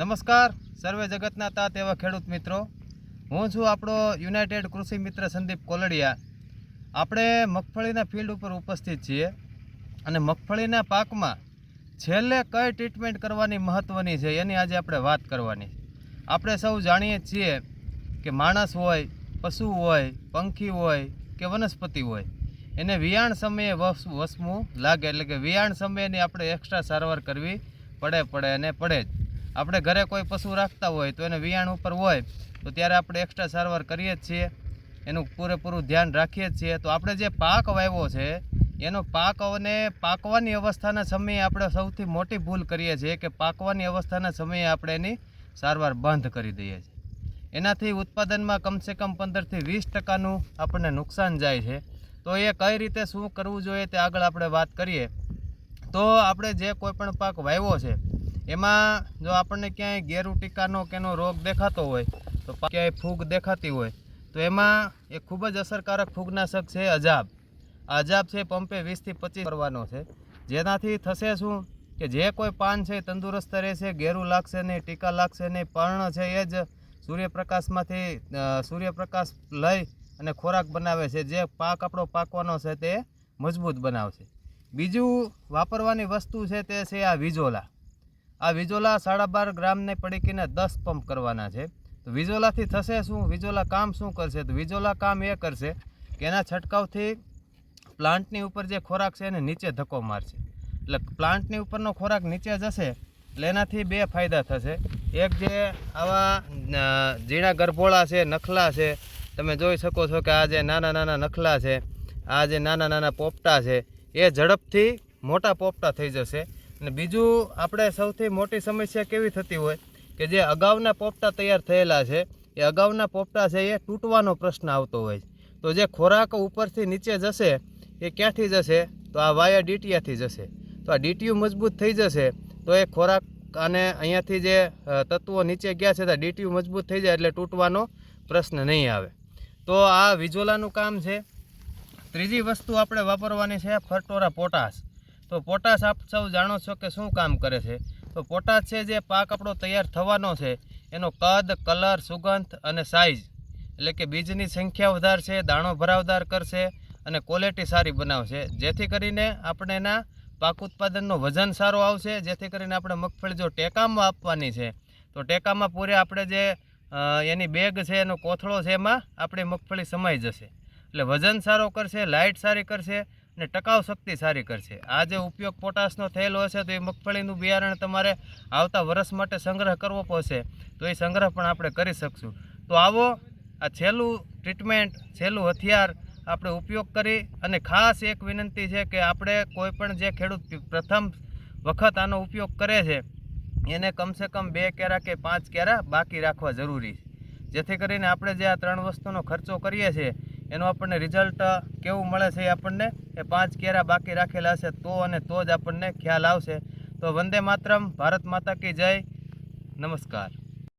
નમસ્કાર, સર્વે જગતના તાત એવા ખેડૂત મિત્રો. હું છું આપણો યુનાઇટેડ કૃષિ મિત્ર સંદીપ કોલડિયા. આપણે મગફળીના ફિલ્ડ ઉપર ઉપસ્થિત છીએ અને મગફળીના પાકમાં છેલ્લે કઈ ટ્રીટમેન્ટ કરવાની મહત્ત્વની છે એની આજે આપણે વાત કરવાની આપણે સૌ જાણીએ છીએ કે માણસ હોય, પશુ હોય, પંખી હોય કે વનસ્પતિ હોય, એને વિયાણ સમયે વસ, વસવું લાગે એટલે કે વિયાણ સમયની આપણે એક્સ્ટ્રા સારવાર કરવી પડે પડે અને પડે જ. આપણે ઘરે કોઈ પશુ રાખતા હોય તો એને વિયાણ ઉપર હોય, તો ત્યારે આપણે એક્સ્ટ્રા સારવાર કરીએ જ છીએ. એનું પૂરેપૂરું ધ્યાન રાખીએ જ છીએ. તો આપણે જે પાક વાવ્યો છે, એનો પાક અને પાકવાની અવસ્થાના સમયે આપણે સૌથી મોટી ભૂલ કરીએ છીએ કે પાકવાની અવસ્થાના સમયે આપણે એની સારવાર બંધ કરી દઈએ છીએ. એનાથી ઉત્પાદનમાં કમસે કમ પંદરથી વીસ ટકાનું આપણને નુકસાન જાય છે. તો એ કઈ રીતે શું કરવું જોઈએ તે આગળ આપણે વાત કરીએ. તો આપણે જે કોઈ પણ પાક વાવ્યો છે એમાં જો આપણને ક્યાંય ગેરુ ટીકાનો કેનો રોગ દેખાતો હોય, તો ક્યાંય ફૂગ દેખાતી હોય, તો એમાં એ ખૂબ જ અસરકારક ફૂગનાશક છે અજાબ. અજાબ છે પંપે વીસથી પચીસ કરવાનો છે. જેનાથી થશે શું? કે જે કોઈ પાન છે તંદુરસ્ત રહેશે, ગેરું લાગશે નહીં, ટીકા લાગશે નહીં, પર્ણ છે એ જ સૂર્યપ્રકાશમાંથી સૂર્યપ્રકાશ લઈ અને ખોરાક બનાવે છે. જે પાક આપણો પાકવાનો છે તે મજબૂત બનાવશે. બીજું વાપરવાની વસ્તુ છે તે છે આ વિજોલા આ વિજોલા સાડા બાર ગ્રામને પડીકીને દસ પંપ કરવાના છે. તો વિજોલાથી થશે શું? વિજોલા કામ શું કરશે? તો વિજોલા કામ એ કરશે કે એના છંટકાવથી પ્લાન્ટની ઉપર જે ખોરાક છે એને નીચે ધક્કો મારશે. એટલે પ્લાન્ટની ઉપરનો ખોરાક નીચે જશે એટલે એનાથી બે ફાયદા થશે. એક જે આવા ઝીણા ગરભોળા છે, નખલા છે, તમે જોઈ શકો છો કે આ જે નાના નાના નખલા છે, આ જે નાના નાના પોપટા છે, એ ઝડપથી મોટા પોપટા થઈ જશે. અને બીજું આપણે સૌથી મોટી સમસ્યા કેવી થતી હોય કે જે અગાઉના પોપટા તૈયાર થયેલા છે, એ અગાઉના પોપટા છે એ તૂટવાનો પ્રશ્ન આવતો હોય તો જે ખોરાક ઉપરથી નીચે જશે, એ ક્યાંથી જશે? તો આ વાયા ડીટીયાથી જશે. તો આ ડીટીયુ મજબૂત થઈ જશે, તો એ ખોરાક અને અહીંયાથી જે તત્વો નીચે ગયા છે, તો ડીટીયુ મજબૂત થઈ જાય એટલે તૂટવાનો પ્રશ્ન નહીં આવે. તો આ વિજોલાનું કામ છે. ત્રીજી વસ્તુ આપણે વાપરવાની છે ફરટોરા પોટાશ. તો પોટાશ આપ સૌ જાણો છો કે શું કામ કરે છે? તો પોટાશ છે જે પાક આપણો તૈયાર થવાનો છે, એનો કદ, કલર, સુગંધ અને સાઇઝ એટલે કે બીજની સંખ્યા વધારશે, દાણો ભરાવદાર કરશે અને ક્વોલિટી સારી બનાવશે. જેથી કરીને આપણે એના પાક ઉત્પાદનનો વજન સારો આવશે. જેથી કરીને આપણે મગફળી જો ટેકામાં આપવાની છે, તો ટેકામાં પૂરે આપણે જે એની બેગ છે, એનો કોથળો છે એમાં આપણી મગફળી સમાઈ જશે. એટલે વજન સારો કરશે, લાઇટ સારી કરશે અને ટકાઉ શક્તિ સારી કરશે. આ જે ઉપયોગ પોટાશનો થયેલો હશે, તો એ મગફળીનું બિયારણ તમારે આવતા વર્ષ માટે સંગ્રહ કરવો પડશે. તો એ સંગ્રહ પણ આપણે કરી શકશું. તો આવો, આ છેલ્લું ટ્રીટમેન્ટ છેલ્લું હથિયાર આપણે ઉપયોગ કરી અને ખાસ એક વિનંતી છે કે આપણે કોઈ પણ જે ખેડૂત પ્રથમ વખત આનો ઉપયોગ કરે છે, એને કમસે કમ બે કેરા કે પાંચ કેરા બાકી રાખવા જરૂરી છે. જેથી કરીને આપણે જે આ ત્રણ વસ્તુનો ખર્ચો કરીએ છીએ, એનું આપણને રિઝલ્ટ કેવું મળે છે એ આપણને એ પાંચ કેરા બાકી રાખેલા હશે તો અને તો જ આપણને ખ્યાલ આવશે. તો વંદે માતરમ, ભારત માતા કી જય. નમસ્કાર.